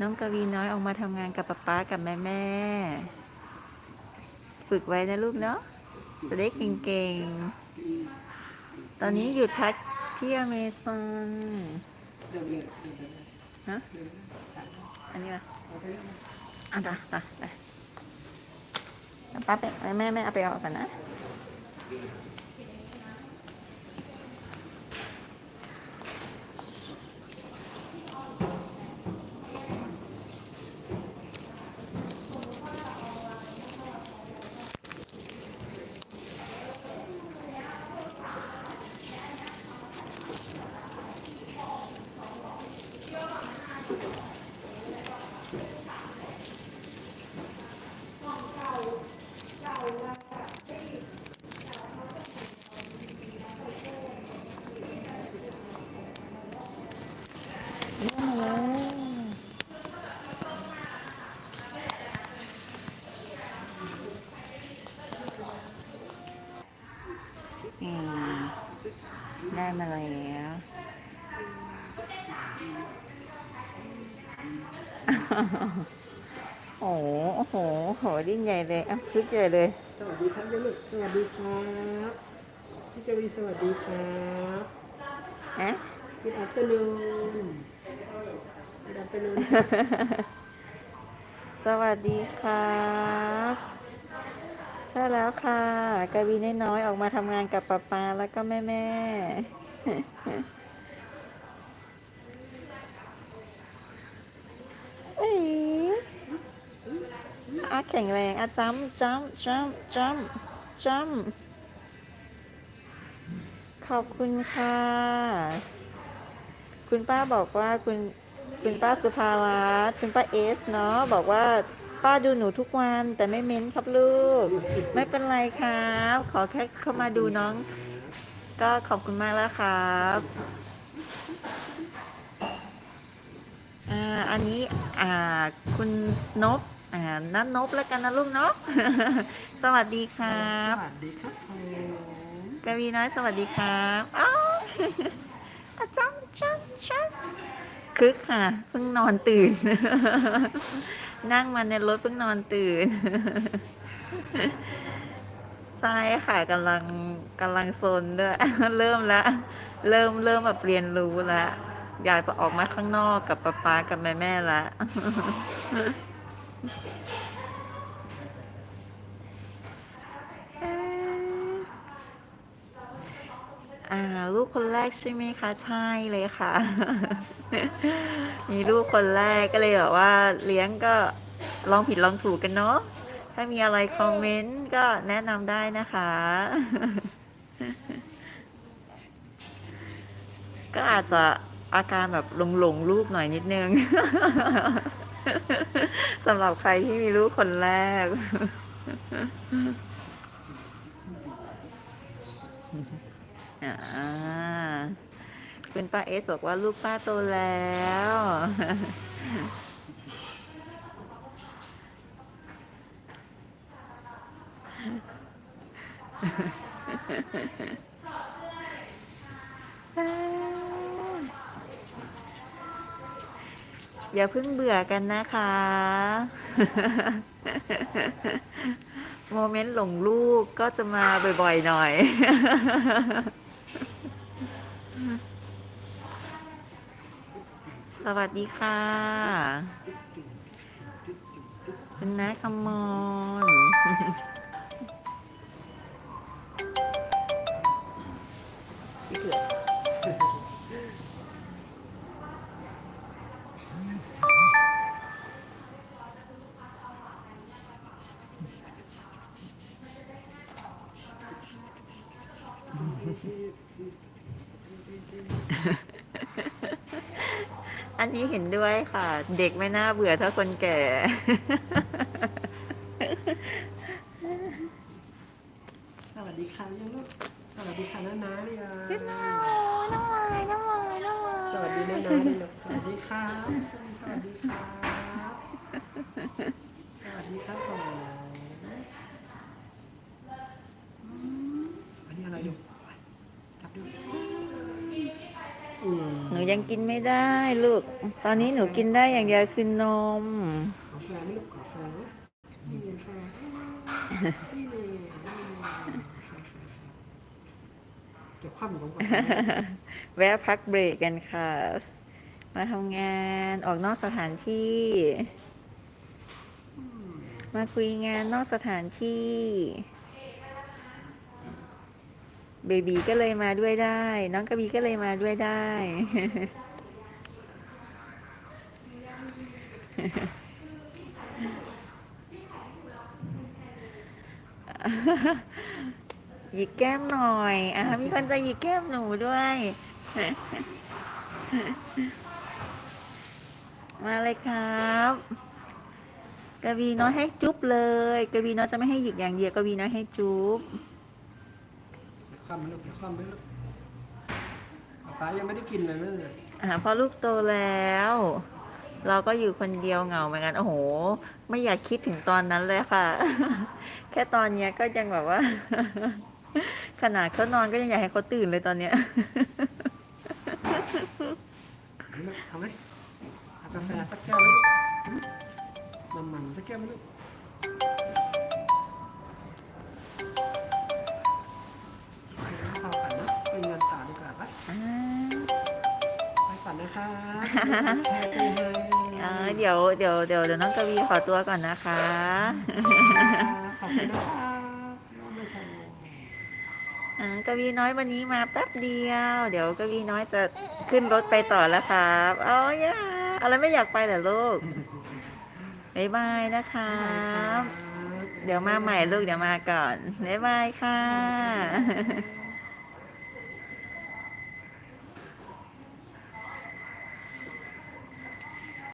น้องกวีน้อยออกมาทำงานกับป๊าป๊ากับแม่แม่ฝึกไว้นะลูกเนาะจะได้เก่งๆ ตอนนี้หยุดพักที่อเมซอนฮะอันนี้ละอะตาตาไปป้าไปแม่แม่เอาไปเอากันนะ ได้มาแล้วโอ้โหโอ้โหโอ้โหดิ้นใหญ่เลยอะคึกใหญ่เลย สวัสดีครับยังลูกสวัสดีครับพี่เจวีสวัสดีครับอะ Good afternoon Good afternoon สวัสดีครับใช่แล้วค่ะกวีน้อยๆออกมาทำงานกับป๊าป๊าแล้วก็แม่แม่เอ้ยอาแข็งแรงอาจัมจัมจัมจัมจัมขอบคุณค่ะ คุณป้าบอกว่าคุณคุณป้าสุภารัตน์คุณป้าเอสเนาะบอกว่า ป้าดูหนูทุกวันแต่ไม่เม้นครับลูก ไม่เป็นไรครับ ขอแค่เข้ามาดูน้อง ก็ขอบคุณมากแล้วครับอ่าอันนี้อ่าคุณนบอ่านันนบแล้วกันนะลูกเนาะ สวัสดีครับสวัสดีครับกวีน้อยสวัสดีครับอ้าวอาจังจังจังคึกค่ะ เพิ่งนอนตื่น นั่งมาในรถเพิ่งนอนตื่น ใช่ค่ะกำลังกำลังโซนด้วย เริ่มแล้วเริ่มเริ่มแบบเรียนรู้แล้วอยากจะออกมาข้างนอกกับป๊าป๊ากับแม่แม่ละ เอ๊ะ อ่าลูกคนแรกใช่ไหมคะใช่เลยค่ะ มีลูกคนแรกก็เลยแบบว่าเลี้ยงก็ลองผิดลองถูกกันเนาะถ้ามีอะไรคอมเมนต์ก็แนะนำได้นะคะ ก็อาจจะอาการแบบหลงหลงลูกหน่อยนิดนึงสำหรับใครที่มีลูกคนแรก อ่าคุณป้าเอสบอกว่าลูกป้าโตแล้ว อย่าเพิ่งเบื่อกันนะคะ โมเมนต์หลงลูกก็จะมาบ่อยๆหน่อย สวัสดีค่ะ คุณน้ากำมลพี่เผือก อันนี้เห็นด้วยค่ะ เด็กไม่น่าเบื่อเท่าคนแก่ สวัสดีครับยังลูกสวัสดีค่ะน้าน้าเนี่ยเจ๊น้อยน้ำลายน้ำลายน้ำลายสวัสดีน้าน้าเลยลูกสวัสดีครับสวัสดีครับสวัสดีครับผมอันนี้อะไรลูกจับดูอืม หนู ยังกินไม่ได้ลูก ตอนนี้หนูกินได้อย่างเดียวคือนมขอแฟนไหม่ลูกขอแฟนไหมนี่เลยค่ะนี่เลยนี่เลยเก็บความของก่อนแวะพักเบรกกันค่ะ มาทำงานออกนอกสถานที่ มาคุยงานนอกสถานที่ เบบีก็เลยมาด้วยได้ น้องกระบีก็เลยมาด้วยได้ หยิกแก้มหน่อยอะมีคนจะหยิกแก้มหนูด้วย มาเลยครับกวีน้อยให้จุ๊บเลย กวีน้อยจะไม่ให้หยิกอย่างเดียวกวีน้อยให้จุ๊บ ความไหมลูกเก็บความไหมลูกป๊ายังไม่ได้กินเลยนั่นเลยอะพอลูกโตแล้ว เราก็อยู่คนเดียวเหงาเหมือนกัน โอ้โห ไม่อยากคิดถึงตอนนั้นเลยค่ะ แค่ตอนเนี้ยก็ยังแบบว่า ขนาดเขานอนก็ยังอยากให้เขาตื่นเลยตอนเนี้ยเอาไหมเอาไหมเอากาแฟสักแก้วไหมลูกมันมันๆสักแก้วไหมลูก เออเดี๋ยวเดี๋ยวเดี๋ยวเดี๋ยวน้องกวีขอตัวก่อนนะคะ ขอบคุณนะคะน้องไม่ใช่อ่ากวีน้อยวันนี้มาแป๊บเดียว เดี๋ยวกวีน้อยจะขึ้นรถไปต่อแล้วครับอ๋อย่าอะไรไม่อยากไปเหรอลูกบ๊ายบายนะครับ เดี๋ยวมาใหม่ลูกเดี๋ยวมาก่อนบ๊ายบายค่ะ